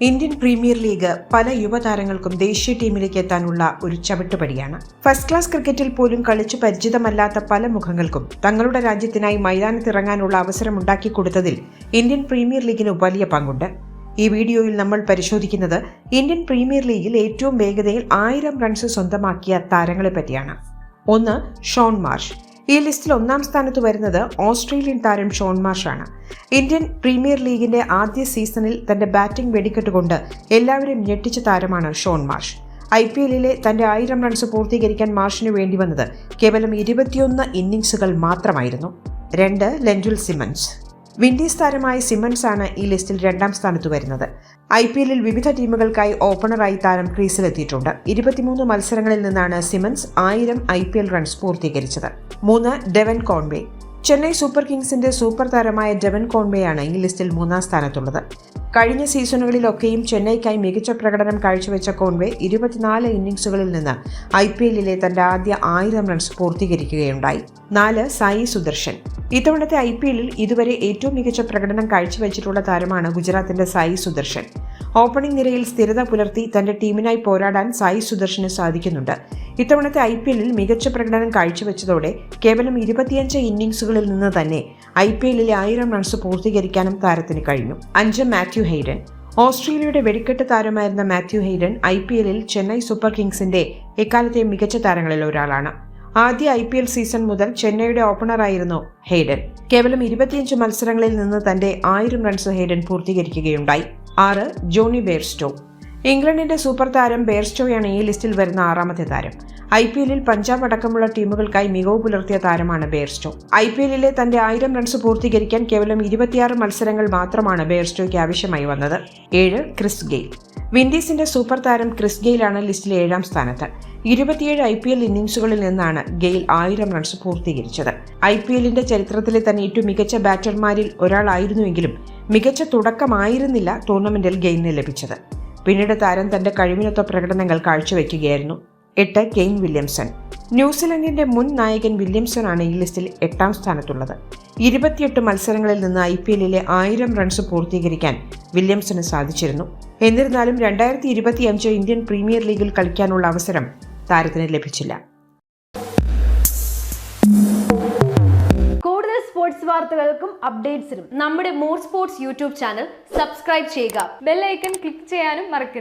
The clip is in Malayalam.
ഇന്ത്യൻ പ്രീമിയർ ലീഗ് പല യുവതാരങ്ങൾക്കും ദേശീയ ടീമിലേക്ക് എത്താനുള്ള ഒരു ചവിട്ടുപടിയാണ്. ഫസ്റ്റ് ക്ലാസ് ക്രിക്കറ്റിൽ പോലും കളിച്ചു പരിചിതമല്ലാത്ത പല മുഖങ്ങൾക്കും തങ്ങളുടെ രാജ്യത്തിനായി മൈതാനത്തിറങ്ങാനുള്ള അവസരം ഉണ്ടാക്കി കൊടുത്തതിൽ ഇന്ത്യൻ പ്രീമിയർ ലീഗിന് വലിയ പങ്കുണ്ട്. ഈ വീഡിയോയിൽ നമ്മൾ പരിശോധിക്കുന്നത് ഇന്ത്യൻ പ്രീമിയർ ലീഗിൽ ഏറ്റവും വേഗതയിൽ ആയിരം റൺസ് സ്വന്തമാക്കിയ താരങ്ങളെ പറ്റിയാണ്. ഒന്ന് ഷോൺ മാർഷ്. ഈ ലിസ്റ്റിൽ ഒന്നാം സ്ഥാനത്ത് വരുന്നത് ഓസ്ട്രേലിയൻ താരം ഷോൺ മാർഷാണ്. ഇന്ത്യൻ പ്രീമിയർ ലീഗിന്റെ ആദ്യ സീസണിൽ തന്റെ ബാറ്റിംഗ് വെടിക്കെട്ടുകൊണ്ട് എല്ലാവരെയും ഞെട്ടിച്ച താരമാണ് ഷോൺ മാർഷ്. ഐ പി എല്ലിലെ തന്റെ ആയിരം റൺസ് പൂർത്തീകരിക്കാൻ മാർഷിന് വേണ്ടി വന്നത് കേവലം ഇരുപത്തിയൊന്ന് ഇന്നിംഗ്സുകൾ മാത്രമായിരുന്നു. രണ്ട് ലെൻഡുൽ സിമൻസ് വിൻഡീസ് താരമായ സിമൻസ് ആണ് ഈ ലിസ്റ്റിൽ രണ്ടാം സ്ഥാനത്ത് വരുന്നത്. ഐ പി എല്ലിൽ വിവിധ ടീമുകൾക്കായി ഓപ്പണറായി താരം ക്രീസിലെത്തിയിട്ടുണ്ട്. ഇരുപത്തിമൂന്ന് മത്സരങ്ങളിൽ നിന്നാണ് സിമൻസ് ആയിരം ഐ പി എൽ റൺസ് പൂർത്തീകരിച്ചത്. മൂന്ന് ഡെവൻ കോൺവേ ചെന്നൈ സൂപ്പർ കിങ്സിന്റെ സൂപ്പർ താരമായ ഡെവൻ കോൺവേയാണ് ഈ ലിസ്റ്റിൽ മൂന്നാം സ്ഥാനത്തുള്ളത്. കഴിഞ്ഞ സീസണുകളിലൊക്കെയും ചെന്നൈക്കായി മികച്ച പ്രകടനം കാഴ്ചവെച്ച കോൺവേ ഇരുപത്തിനാല് ഇന്നിംഗ്സുകളിൽ നിന്ന് ഐ പി എല്ലിലെ തന്റെ ആദ്യ ആയിരം റൺസ് പൂർത്തീകരിക്കുകയുണ്ടായി. നാല് സായി സുദർശൻ. ഇത്തവണത്തെ ഐ പി എല്ലിൽ ഇതുവരെ ഏറ്റവും മികച്ച പ്രകടനം കാഴ്ചവെച്ചിട്ടുള്ള താരമാണ് ഗുജറാത്തിന്റെ സായി സുദർശൻ. ഓപ്പണിംഗ് നിരയിൽ സ്ഥിരത പുലർത്തി തന്റെ ടീമിനായി പോരാടാൻ സായി സുദർശന് സാധിക്കുന്നുണ്ട്. ഇത്തവണത്തെ ഐ പി എല്ലിൽ മികച്ച പ്രകടനം കാഴ്ചവെച്ചതോടെ കേവലം ഇരുപത്തിയഞ്ച് ഇന്നിംഗ്സുകളിൽ നിന്ന് തന്നെ ഐ പി എല്ലിലെ ആയിരം റൺസ് പൂർത്തീകരിക്കാനും താരത്തിന് കഴിഞ്ഞു. അഞ്ച് മാത്യു ഹെയ്ഡൻ. ഓസ്ട്രേലിയയുടെ വെടിക്കെട്ട് താരമായിരുന്ന മാത്യു ഹെയ്ഡൻ ഐ പി എല്ലിൽ ചെന്നൈ സൂപ്പർ കിങ്സിന്റെ എക്കാലത്തെ മികച്ച താരങ്ങളിൽ ഒരാളാണ്. ആദ്യ ഐ പി എൽ സീസൺ മുതൽ ചെന്നൈയുടെ ഓപ്പണറായിരുന്നു ഹെയ്ഡൻ കേവലം ഇരുപത്തിയഞ്ച് മത്സരങ്ങളിൽ നിന്ന് തന്റെ ആയിരം റൺസ് ഹെയ്ഡൻ പൂർത്തീകരിക്കുകയുണ്ടായി. ആറ് ജോണി ബേർസ്റ്റോ ഇംഗ്ലണ്ടിന്റെ സൂപ്പർ താരം ബേർസ്റ്റോയാണ് ഈ ലിസ്റ്റിൽ വരുന്ന ആറാമത്തെ താരം. ഐ പി എല്ലിൽ പഞ്ചാബ് അടക്കമുള്ള ടീമുകൾക്കായി മികവ് പുലർത്തിയ താരമാണ് ബേർസ്റ്റോ ഐ പി എല്ലിലെ തന്റെ ആയിരം റൺസ് പൂർത്തീകരിക്കാൻ കേവലം ഇരുപത്തിയാറ് മത്സരങ്ങൾ മാത്രമാണ് ബേർസ്റ്റോയ്ക്ക് ആവശ്യമായി വന്നത്. ഏഴ് ക്രിസ് ഗെയിൽ. വിൻഡീസിന്റെ സൂപ്പർ താരം ക്രിസ് ഗെയിലാണ് ലിസ്റ്റിലെ ഏഴാം സ്ഥാനത്ത്. ഇരുപത്തിയേഴ് ഐ പി എൽ ഇന്നിംഗ്സുകളിൽ നിന്നാണ് ഗെയിൽ ആയിരം റൺസ് പൂർത്തീകരിച്ചത്. ഐ പി എല്ലിന്റെ ചരിത്രത്തിലെ തന്നെ ഏറ്റവും മികച്ച ബാറ്റർമാരിൽ ഒരാളായിരുന്നുവെങ്കിലും മികച്ച തുടക്കമായിരുന്നില്ല ടൂർണമെന്റിൽ ഗെയിലിന് ലഭിച്ചത്. പിന്നീട് താരം തന്റെ കഴിവിനൊത്ത പ്രകടനങ്ങൾ കാഴ്ചവെക്കുകയായിരുന്നു എട്ട് കെയ്ൻ വില്യംസൺ. ന്യൂസിലൻഡിന്റെ മുൻ നായകൻ വില്യംസൺ ആണ് ഈ ലിസ്റ്റിൽ എട്ടാം സ്ഥാനത്തുള്ളത്. ഇരുപത്തിയെട്ട് മത്സരങ്ങളിൽ നിന്ന് ഐ പി എല്ലിലെ ആയിരം റൺസ് പൂർത്തീകരിക്കാൻ വില്യംസന് സാധിച്ചിരുന്നു. എന്നിരുന്നാലും രണ്ടായിരത്തി ഇരുപത്തിയഞ്ച് ഇന്ത്യൻ പ്രീമിയർ ലീഗിൽ കളിക്കാനുള്ള അവസരം താരത്തിന് ലഭിച്ചില്ല. കൂടുതൽ സ്പോർട്സ് വാർത്തകൾക്കും അപ്ഡേറ്റ്സിനും നമ്മുടെ more sports YouTube channel subscribe ചെയ്യുക. ബെല്ലൈക്കൺ ക്ലിക്ക് ചെയ്യാനും മറക്കരുത്.